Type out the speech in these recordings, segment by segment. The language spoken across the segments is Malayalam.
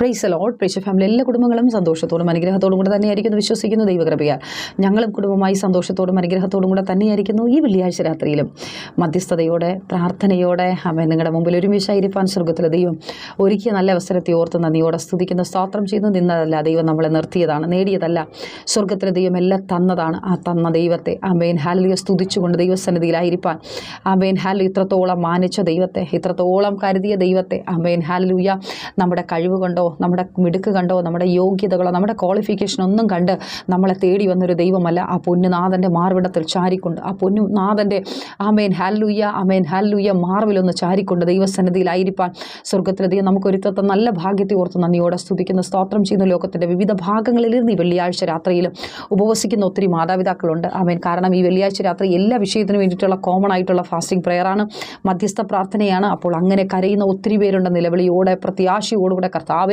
പ്രൈസ് ലോഡ് പ്രൈസ് ഫാമിലി എല്ലാ കുടുംബങ്ങളും സന്തോഷത്തോടും അനുഗ്രഹത്തോടും കൂടെ തന്നെയായിരിക്കുന്നു വിശ്വസിക്കുന്നു ദൈവകൃപയാൽ. ഞങ്ങളും കുടുംബമായി സന്തോഷത്തോടും അനുഗ്രഹത്തോടും കൂടെ തന്നെയായിരിക്കുന്നു ഈ വെള്ളിയാഴ്ച രാത്രിയിലും. മധ്യസ്ഥതയോടെ പ്രാർത്ഥനയോടെ അമ്മ നിങ്ങളുടെ മുമ്പിൽ ഒരുമിച്ചായിരിക്കാൻ സ്വർഗത്തിലെ ദൈവം ഒരുക്കിയ നല്ല അവസരത്തെ ഓർത്ത് നന്ദിയോടെ സ്തുതിക്കുന്ന. സ്തോത്രം ചെയ്യുന്നു നിന്നതല്ല ദൈവം നമ്മളെ നിർത്തിയതാണ് നേടിയതല്ല. സ്വർഗത്തിലെ ദൈവം എല്ലാം തന്നതാണ് ആ തന്ന ദൈവത്തെ. അമ്മേൻ ഹാലിയെ സ്തുതിച്ചുകൊണ്ട് ദൈവസന്നിധിയിലായിരിക്കാൻ അമ്മേൻ ഹാലു ഇത്രത്തോളം മാനിച്ച ദൈവത്തെ ഇത്രത്തോളം കരുതിയ ദൈവത്തെ. അമ്മേൻ ഹാലലൂയ നമ്മുടെ കഴിവ് കണ്ടോ നമ്മുടെ മിടുക്ക് കണ്ടോ നമ്മുടെ യോഗ്യതകളോ നമ്മുടെ ക്വാളിഫിക്കേഷൻ ഒന്നും കണ്ട് നമ്മളെ തേടി വന്നൊരു ദൈവമല്ല. ആ പൊന്നുനാഥന്റെ മാർവിടത്തിൽ ചാരിക്കൊണ്ട് ആ പൊന്നുനാഥന്റെ ആമേൻ ഹാലൂയ്യ അമേൻ ഹാലൂയ്യ മാർവിലൊന്ന് ചാരിക്കൊണ്ട് ദൈവസന്നിധിയിലായിരിക്കാൻ സ്വർഗത്തിലെ ദൈവം നമുക്കൊരുത്തത്തെ നല്ല ഭാഗ്യത്തെ ഓർത്ത് നന്ദിയോടെ സ്തുതിക്കുന്ന. സ്തോത്രം ചെയ്യുന്ന ലോകത്തിന്റെ വിവിധ ഭാഗങ്ങളിലിരുന്ന് ഈ വെള്ളിയാഴ്ച രാത്രിയിലും ഉപവസിക്കുന്ന ഒത്തിരി മാതാപിതാക്കളുണ്ട്. ആമേൻ. കാരണം ഈ വെള്ളിയാഴ്ച രാത്രി എല്ലാ വിഷയത്തിനും വേണ്ടിയിട്ടുള്ള കോമൺ ആയിട്ടുള്ള ഫാസ്റ്റിംഗ് പ്രെയറാണ് മധ്യസ്ഥ പ്രാർത്ഥനയാണ്. അപ്പോൾ അങ്ങനെ കരയുന്ന ഒത്തിരി പേരുണ്ട് നിലവിളിയോടെ പ്രത്യാശയോടുകൂടെ കർത്താവേ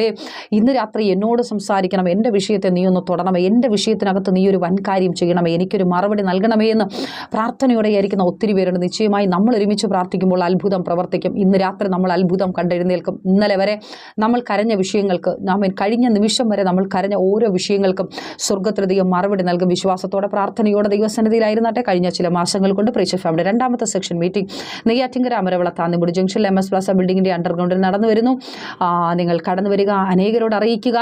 ഇന്ന് രാത്രി എന്നോട് സംസാരിക്കണം എന്റെ വിഷയത്തെ നീ ഒന്ന് തൊടണമേ എന്റെ വിഷയത്തിനകത്ത് നീ ഒരു വൻകാര്യം ചെയ്യണമേ എനിക്കൊരു മറുപടി നൽകണമേ എന്ന് പ്രാർത്ഥനയോടെ ആയിരിക്കുന്ന ഒത്തിരി പേരുണ്ട്. നിശ്ചയമായി നമ്മൾ ഒരുമിച്ച് പ്രാർത്ഥിക്കുമ്പോൾ അത്ഭുതം പ്രവർത്തിക്കും. ഇന്ന് രാത്രി നമ്മൾ അത്ഭുതം കണ്ടെഴുന്നേൽക്കും. ഇന്നലെ വരെ നമ്മൾ കരഞ്ഞ വിഷയങ്ങൾക്ക് നാം കഴിഞ്ഞ നിമിഷം വരെ നമ്മൾ കരഞ്ഞ ഓരോ വിഷയങ്ങൾക്കും സ്വർഗത്തിൽ ദൈവം മറുപടി നൽകും. വിശ്വാസത്തോടെ പ്രാർത്ഥനയോടെ ദൈവസന്നിധിയിലായിരുന്നാട്ടെ കഴിഞ്ഞ ചില മാസങ്ങൾ കൊണ്ട് പ്രീച്ച ഫാമിലി രണ്ടാമത്തെ സെക്ഷൻ മീറ്റിംഗ്. നെയ്യാറ്റിങ്കര അമരവിള താന്നിമുടി ജംഗ്ഷനിൽ എം എസ് പ്ലാസ ബിൽഡിങ്ങിന്റെ അണ്ടർഗ്രൗണ്ടിൽ നടന്നു വരുന്നു. നിങ്ങൾ കടന്നു വരിക. അനേകരോട് അറിയിക്കുക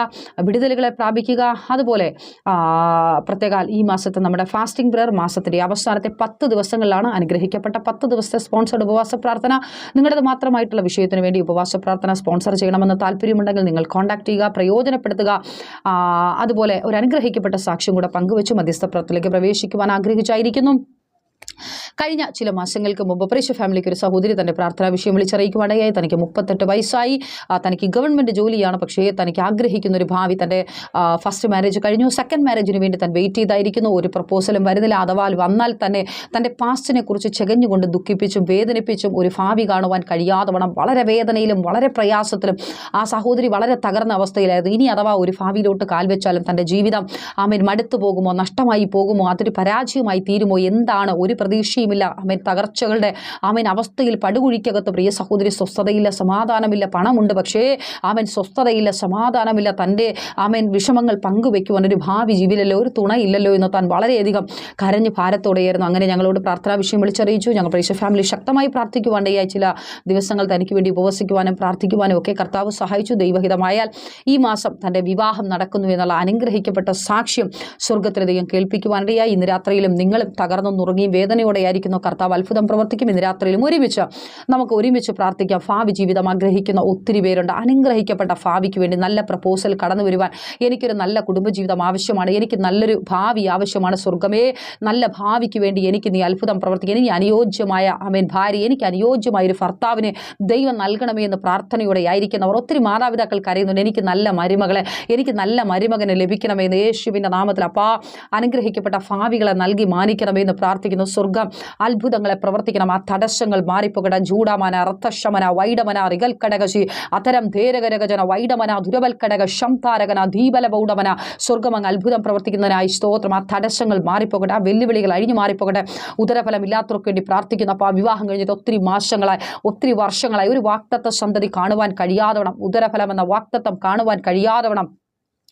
വിടുതലുകളെ പ്രാപിക്കുക. അതുപോലെ പ്രത്യേകാൽ ഈ മാസത്തെ നമ്മുടെ ഫാസ്റ്റിംഗ് പ്രയർ മാസത്തിന്റെ അവസാനത്തെ പത്ത് ദിവസങ്ങളിലാണ് അനുഗ്രഹിക്കപ്പെട്ട പത്ത് ദിവസത്തെ സ്പോൺസർഡ് ഉപവാസ പ്രാർത്ഥന. നിങ്ങളത് മാത്രമായിട്ടുള്ള വിഷയത്തിന് വേണ്ടി ഉപവാസ പ്രാർത്ഥന സ്പോൺസർ ചെയ്യണമെന്ന് താല്പര്യമുണ്ടെങ്കിൽ നിങ്ങൾ കോൺടാക്ട് ചെയ്യുക പ്രയോജനപ്പെടുത്തുക. അതുപോലെ ഒരു അനുഗ്രഹിക്കപ്പെട്ട സാക്ഷ്യം കൂടെ പങ്കുവെച്ച് മധ്യസ്ഥ പ്രാർത്ഥനയിലേക്ക് പ്രവേശിക്കുവാൻ ആഗ്രഹിച്ചായിരിക്കുന്നു. കഴിഞ്ഞ ചില മാസങ്ങൾക്ക് മുമ്പ് പരീക്ഷ ഫാമിലിക്ക് ഒരു സഹോദരി തന്റെ പ്രാർത്ഥനാ വിഷയം വിളിച്ചറിയിക്കുവാനായി തനിക്ക് മുപ്പത്തെട്ട് വയസ്സായി. തനിക്ക് ഗവൺമെന്റ് ജോലിയാണ്. പക്ഷേ തനിക്ക് ആഗ്രഹിക്കുന്ന ഒരു ഭാവി തന്റെ ഫസ്റ്റ് മാരേജ് കഴിഞ്ഞു. സെക്കൻഡ് മാരേജിന് വേണ്ടി താൻ വെയിറ്റ് ചെയ്തായിരിക്കുന്നു. ഒരു പ്രപ്പോസലും വരുന്നില്ല. അഥവാ വന്നാൽ തന്നെ തന്റെ പാസ്റ്റിനെ കുറിച്ച് ചെകഞ്ഞുകൊണ്ട് ദുഃഖിപ്പിച്ചും വേദനിപ്പിച്ചും ഒരു ഭാവി കാണുവാൻ കഴിയാതെ വണ്ണം വളരെ വേദനയിലും വളരെ പ്രയാസത്തിലും ആ സഹോദരി വളരെ തകർന്ന അവസ്ഥയിലായിരുന്നു. ഇനി അഥവാ ഒരു ഭാവിയിലോട്ട് കാൽവെച്ചാലും തന്റെ ജീവിതം ആമേൻ മടുത്തു പോകുമോ നഷ്ടമായി പോകുമോ അതൊരു പരാജയമായി തീരുമോ എന്താണ് ഒരു പ്രതീക്ഷയുമില്ല. ആമേൻ തകർച്ചകളുടെ ആമേൻ അവസ്ഥയിൽ പടുകുഴിക്കകത്ത് പ്രിയ സഹോദരി സ്വസ്ഥതയില്ല സമാധാനമില്ല പണമുണ്ട്. പക്ഷേ ആമേൻ സ്വസ്ഥതയില്ല സമാധാനമില്ല. തന്റെ ആമേൻ വിഷമങ്ങൾ പങ്കുവെക്കുവാൻ ഒരു ഭാവി ജീവിതമല്ലോ ഒരു തുണയില്ലല്ലോ എന്ന് താൻ വളരെയധികം കരഞ്ഞ് ഭാരത്തോടെയായിരുന്നു. അങ്ങനെ ഞങ്ങളോട് പ്രാർത്ഥനാ വിഷയം വിളിച്ചറിയിച്ചു. ഞങ്ങൾ പ്രേക്ഷ ഫാമിലി ശക്തമായി പ്രാർത്ഥിക്കുവാണ്ടേയായി ചില ദിവസങ്ങൾ തനിക്ക് വേണ്ടി ഉപവസിക്കുവാനും പ്രാർത്ഥിക്കുവാനും ഒക്കെ കർത്താവ് സഹായിച്ചു. ദൈവഹിതമായാൽ ഈ മാസം തന്റെ വിവാഹം നടക്കുന്നു എന്നുള്ള അനുഗ്രഹിക്കപ്പെട്ട സാക്ഷ്യം സ്വർഗത്തിലധികം കേൾപ്പിക്കുവാനിടയായി. ഇന്ന് രാത്രിയിലും നിങ്ങളും തകർന്നു നുറുങ്ങിയും വേദനയോടെയായിരിക്കുന്നു കർത്താവ് അത്ഭുതം പ്രവർത്തിക്കും ഇന്ന് രാത്രിയിലും ഒരുമിച്ച് നമുക്ക് ഒരുമിച്ച് പ്രാർത്ഥിക്കാം. ഭാവി ജീവിതം ആഗ്രഹിക്കുന്ന ഒത്തിരി പേരുണ്ട്. അനുഗ്രഹിക്കപ്പെട്ട ഭാവിക്ക് വേണ്ടി നല്ല പ്രപ്പോസൽ കടന്നു വരുവാൻ എനിക്കൊരു നല്ല കുടുംബജീവിതം ആവശ്യമാണ്. എനിക്ക് നല്ലൊരു ഭാവി ആവശ്യമാണ്. സ്വർഗമേ നല്ല ഭാവിക്ക് വേണ്ടി എനിക്ക് നീ അത്ഭുതം പ്രവർത്തിക്കുക എനിക്ക് അനുയോജ്യമായ അമേൻ ഭാര്യ എനിക്ക് അനുയോജ്യമായ ഒരു ഭർത്താവിനെ ദൈവം നൽകണമേ എന്ന് പ്രാർത്ഥനയോടെ ആയിരിക്കുന്നവർ ഒത്തിരി മാതാപിതാക്കൾ കരയുന്നുണ്ട്. എനിക്ക് നല്ല മരുമകളെ എനിക്ക് നല്ല മരുമകനെ ലഭിക്കണമെന്ന് യേശുവിന്റെ നാമത്തിൽ അപ്പാ അനുഗ്രഹിക്കപ്പെട്ട ഭാവികളെ നൽകി മാനിക്കണമേ എന്ന് പ്രാർത്ഥിക്കുന്നു സ്വർഗം അത്ഭുതങ്ങളെ പ്രവർത്തിക്കണം. ആ തടസ്സങ്ങൾ മാറിപ്പോകട ജൂഡാമന അർത്ഥശമന വൈഡമന റികൽക്കടകശി അത്തരം ധേരകരകജന വൈഡമന ദുരവൽക്കടക ശംതാരകന ദീപല ബൗഡമന സ്വർഗം അങ്ങ് അത്ഭുതം പ്രവർത്തിക്കുന്നതിനായി സ്തോത്രം. ആ തടസ്സങ്ങൾ മാറിപ്പോകട്ടെ. ആ വെല്ലുവിളികൾ അഴിഞ്ഞു മാറിപ്പോകട്ടെ. ഉദരഫലമില്ലാത്തവർക്ക് വേണ്ടി പ്രാർത്ഥിക്കുന്നു അപ്പോൾ ആ വിവാഹം കഴിഞ്ഞിട്ട് ഒത്തിരി മാസങ്ങളായി ഒത്തിരി വർഷങ്ങളായി ഒരു വാക്തത്വ സന്തതി കാണുവാൻ കഴിയാതവണം ഉദരഫലം എന്ന വാക്തത്വം കാണുവാൻ കഴിയാതവണ്ണം.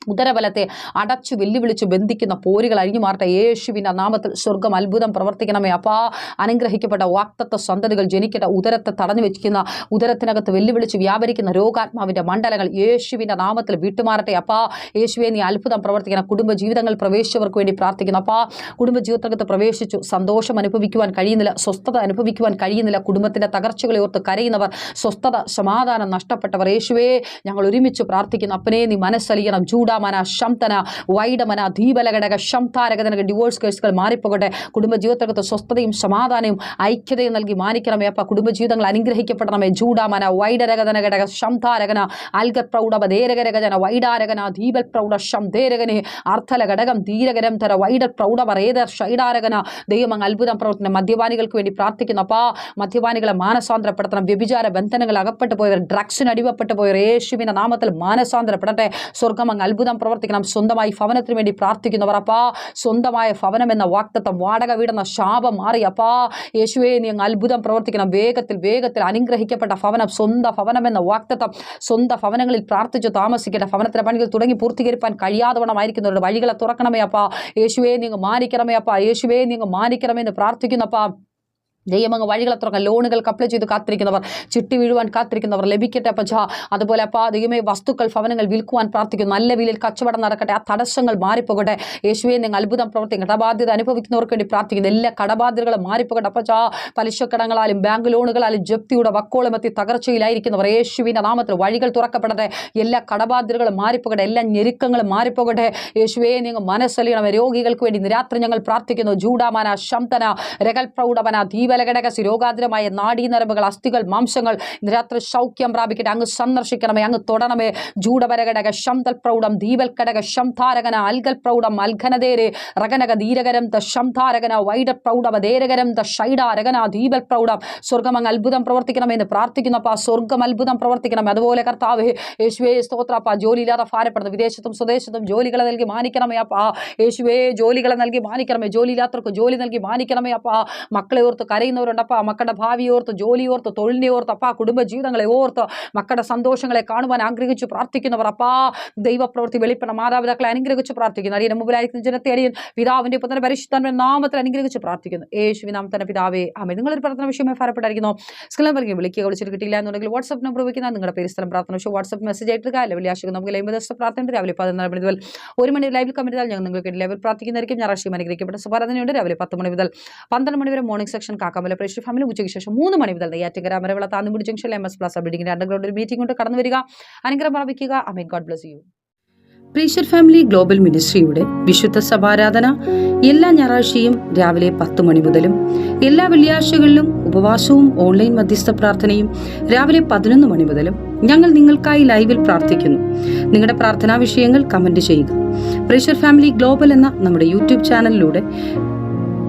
ഉദരബലത്തെ അടച്ചു വെല്ലുവിളിച്ച് ബന്ധിക്കുന്ന പോരുകൾ അഴിഞ്ഞു മാറട്ടെ. യേശുവിന്റെ നാമത്തിൽ സ്വർഗം അത്ഭുതം പ്രവർത്തിക്കണമേ. അപ്പാ അനുഗ്രഹിക്കപ്പെട്ട വാക്തത്വ സന്തതികൾ ജനിക്കട്ടെ. ഉദരത്തെ തടഞ്ഞു വെച്ചിരിക്കുന്ന ഉദരത്തിനകത്ത് വെല്ലുവിളിച്ച് വ്യാപരിക്കുന്ന രോഗാത്മാവിന്റെ മണ്ഡലങ്ങൾ യേശുവിന്റെ നാമത്തിൽ വിട്ടുമാറട്ടെ. അപ്പാ യേശുവെ നീ അത്ഭുതം പ്രവർത്തിക്കണം കുടുംബജീവിതങ്ങൾ പ്രവേശിച്ചവർക്ക് വേണ്ടി പ്രാർത്ഥിക്കുന്നു. അപ്പാ കുടുംബജീവിതത്തിനകത്ത് പ്രവേശിച്ചു. സന്തോഷം അനുഭവിക്കുവാൻ കഴിയുന്നില്ല. സ്വസ്ഥത അനുഭവിക്കുവാൻ കഴിയുന്നില്ല. കുടുംബത്തിന്റെ തകർച്ചകളെ ഓർത്ത് കരയുന്നവർ സ്വസ്ഥത സമാധാനം നഷ്ടപ്പെട്ടവർ. യേശുവേ ഞങ്ങൾ ഒരുമിച്ച് പ്രാർത്ഥിക്കുന്നു. അപ്പനെ നീ മനസ്സലിയണം. ചൂടാമന ശംതന വൈഡമന ദീപലഘടക ശംതാരകതനക ഡിവോഴ്സ് കേസുകൾ മാറിപ്പോകട്ടെ. കുടുംബജീവിതത്തിനകത്ത് സ്വസ്ഥതയും സമാധാനവും ഐക്യതയും നൽകി മാനിക്കണമേ അപ്പ. കുടുംബജീവിതങ്ങൾ അനുഗ്രഹിക്കപ്പെടണമേ. ജൂഡാമന വൈഡരകതന ഘടക ശംതാരകന അൽഗ പ്രൗഢ ദേരകരകജന വൈഡാരകന ദീപൽ പ്രൗഢ ശം ദേരകനെ അർത്ഥല ഘടകം ധീരകരം തര വൈഡ പ്രൗഢവറേതർ ഷൈഡാരകന ദൈവം അത്ഭുതം പ്രവർത്തനം മദ്യപാനികൾക്ക് വേണ്ടി പ്രാർത്ഥിക്കുന്നു അപ്പാ. മദ്യപാനികളെ മാനസാന്തരപ്പെടുത്തണം. വ്യഭിചാര ബന്ധനങ്ങൾ അകപ്പെട്ടു പോയവർ ഡ്രഗ്സിന് അടിമപ്പെട്ടു പോയവർ യേശുവിന്റെ നാമത്തിൽ മാനസാന്തരപ്പെടട്ടെ. സ്വർഗം അങ്ങ് അത്ഭുതം അത്ഭുതം പ്രവർത്തിക്കണം. സ്വന്തമായി ഭവനത്തിന് വേണ്ടി പ്രാർത്ഥിക്കുന്നവർ അപ്പാ സ്വന്തമായ ഭവനം എന്ന വാക്തത്വം വാടക വീടുന്ന ശാപം മാറി അപ്പാ. യേശുവേ നീ അങ്ങ് അത്ഭുതം പ്രവർത്തിക്കണം. വേഗത്തിൽ വേഗത്തിൽ അനുഗ്രഹിക്കപ്പെട്ട ഭവനം സ്വന്തം ഭവനം എന്ന വാക്തത്വം സ്വന്തം ഭവനങ്ങളിൽ പ്രാർത്ഥിച്ചു താമസിക്കേണ്ട ഭവനത്തിലെ പണികൾ തുടങ്ങി പൂർത്തീകരിക്കാൻ കഴിയാതെ വണ്ണമായിരിക്കുന്നവരുടെ വഴികളെ തുറക്കണമേ അപ്പാ. യേശുവേ നിങ്ങൾ മാനിക്കണമേ അപ്പാ. യേശുവേ നിങ്ങൾ മാനിക്കണമെന്ന് പ്രാർത്ഥിക്കുന്നപ്പാ ദൈവമങ്ങ് വഴികളെ തുറക്കാൻ ലോണുകൾക്ക് അപ്ലൈ ചെയ്ത് കാത്തിരിക്കുന്നവർ ചിട്ടി വീഴുവാൻ കാത്തിരിക്കുന്നവർ ലഭിക്കട്ടെ അപ്പച്ച. അതുപോലെ അപ്പോൾ ദൈവമേ വസ്തുക്കൾ ഭവനങ്ങൾ വിൽക്കുവാൻ പ്രാർത്ഥിക്കുന്നു. നല്ല വിലയിൽ കച്ചവടം നടക്കട്ടെ. ആ തടസ്സങ്ങൾ മാറിപ്പോകട്ടെ. യേശുവെ നിങ്ങൾ അത്ഭുതം പ്രവർത്തിക്കും. കടബാധ്യത അനുഭവിക്കുന്നവർക്ക് വേണ്ടി പ്രാർത്ഥിക്കുന്നു. എല്ലാ കടബാധ്യതകളും മാറിപ്പോകട്ടെ അപ്പച്ച. പലിശക്കടങ്ങളാലും ബാങ്ക് ലോണുകളാലും ജപ്തിയുടെ വക്കോളം എത്തി തകർച്ചയിലായിരിക്കുന്നവർ യേശുവിന്റെ നാമത്തിൽ വഴികൾ തുറക്കപ്പെടട്ടെ. എല്ലാ കടബാധ്യതകളും മാറിപ്പോകട്ടെ. എല്ലാ ഞെരുക്കങ്ങളും മാറിപ്പോകട്ടെ. യേശുവെ നിങ്ങൾ മനസ്സലിയണവ രോഗികൾക്ക് വേണ്ടി നിരാത്രി രാത്രി ഞങ്ങൾ പ്രാർത്ഥിക്കുന്നു. ജൂഡാമന ശംതന രകൽ പ്രൗഢമന ദീപലഘടകസി ശിരോഗാതിരമായ നാഡീനരമ്പുകൾ അസ്ഥികൾ മാംസങ്ങൾ രാത്രി സൗഖ്യം പ്രാപിക്കട്ടെ. അങ്ങ് സന്ദർശിക്കണമേ അങ്ങ് തൊടണമേ. ജൂഡപരഘടക ശംതൽ പ്രൗഢം ദീപൽഘടക ശംധാരകന അൽഗൽ പ്രൗഢം അൽഘനതേരെ റകനക ധീരകരം ദ ശംധാരകന വൈഡ പ്രൗഢമ ധേരകരം ദ ഷൈഡാരകന ദീപൽ പ്രൗഢം. സ്വർഗം അത്ഭുതം പ്രവർത്തിക്കണമെന്ന് പ്രാർത്ഥിക്കുന്നപ്പ സ്വർഗം അത്ഭുതം പ്രവർത്തിക്കണം അതുപോലെ കർത്താവ് യേശുവേ സ്തോത്രപ്പ ജോലിയില്ലാതെ ഭാരപ്പെടുന്നു വിദേശത്തും സ്വദേശത്തും ജോലികളെ നൽകി മാനിക്കണമേ അപ്പ. യേശുവേ ജോലികളെ നൽകി മാനിക്കണമേ. ജോലിയില്ലാത്തവർക്ക് ജോലി നൽകി മാനിക്കണമേ അപ്പ. മക്കളെ ഓർത്ത് കരയുന്നവരുണ്ടപ്പ മക്കളുടെ ഭാവി ഓർത്ത് ജോലി ഓർത്ത് തൊഴിലിനെ ഓർത്ത് അപ്പ കുടുംബ ജീവിതങ്ങളെ ഓർത്ത് മക്കളുടെ സന്തോഷങ്ങളെ കാണുവാൻ ആഗ്രഹിച്ചു പ്രാർത്ഥിക്കുന്നവർ. അപ്പാ ദൈവപ്രവൃത്തി വെളിപ്പെടണം. മാതാപിതാക്കളെ അനുഗ്രഹിച്ച് പ്രാർത്ഥിക്കുന്നു. അടിയൻ മുമ്പിലായിരിക്കുന്ന ജനത്തെ അടിയൻ പിതാവിന്റെ പുത്രന്റെ പരിശുദ്ധാൻ നാമത്തിൽ അനുഗ്രഹിച്ച് പ്രാർത്ഥിക്കുന്നു. യേശുവി തന്നെ പിതാവേ ആമേ നിങ്ങളൊരു പ്രാർത്ഥന വിഷയമായി ഫലപ്പെട്ടായിരിക്കുന്നു സ്കിലം പറഞ്ഞ് വിളിക്കുക. വിളിച്ചിട്ട് കിട്ടിയില്ല എന്നുണ്ടെങ്കിൽ വാട്സ്ആപ്പ് നമ്പർ ഉപയോഗിക്കുന്ന നിങ്ങളുടെ പേര് സ്ഥലം പ്രാർത്ഥന. വിഷയം വാട്സ്ആപ്പ് മെസ്സേജ് ആയിട്ട് വലിയ വെള്ളിയാഴ്ച നമുക്ക് ലൈവ് ദിവസം പ്രാർത്ഥന രാവിലെ പതിനൊന്ന് മണി മുതൽ ഒരു മണി ലൈവിൽ കമന്റ് ചെയ്താൽ ഞങ്ങൾ നിങ്ങൾക്ക് ലൈവിൽ പ്രാർത്ഥിക്കുന്നതായിരിക്കും. ഞായറാഴ്ചയും അനുഗ്രഹിക്കപ്പെട്ട സുഭാരതനയുണ്ട് രാവിലെ പത്ത് മണി മുതൽ പന്ത്രണ്ട് മണി വരെ മോർണിംഗ് സെക്ഷൻ കാക്കാമല പ്രേക്ഷക ഫാമിലി ഉച്ചയ്ക്ക് ശേഷം മൂന്ന് മണി മുതൽ Neyyattinkara Amaravila Thannimudi junction M S plaza ബിൽഡിംഗിന്റെ underground meeting കൊണ്ട് കടന്നു വരിക. അനുഗ്രഹം പ്രാപിക്കുക. Amen god bless you pressure family global മിനിസ്ട്രിയുടെ വിശുദ്ധ സഭാരാധന എല്ലാ ഞായറാഴ്ചയും രാവിലെ പത്ത് മണി മുതലും എല്ലാ വെള്ളിയാഴ്ചകളിലും ഉപവാസവും ഓൺലൈൻ മധ്യസ്ഥ പ്രാർത്ഥനയും രാവിലെ പതിനൊന്ന് മണി മുതലും ഞങ്ങൾ നിങ്ങൾക്കായി ലൈവിൽ പ്രാർത്ഥിക്കുന്നു. നിങ്ങളുടെ പ്രാർത്ഥനാ വിഷയങ്ങൾ കമന്റ് ചെയ്യുക. പ്രഷർ ഫാമിലി ഗ്ലോബൽ എന്ന നമ്മുടെ യൂട്യൂബ് ചാനലിലൂടെ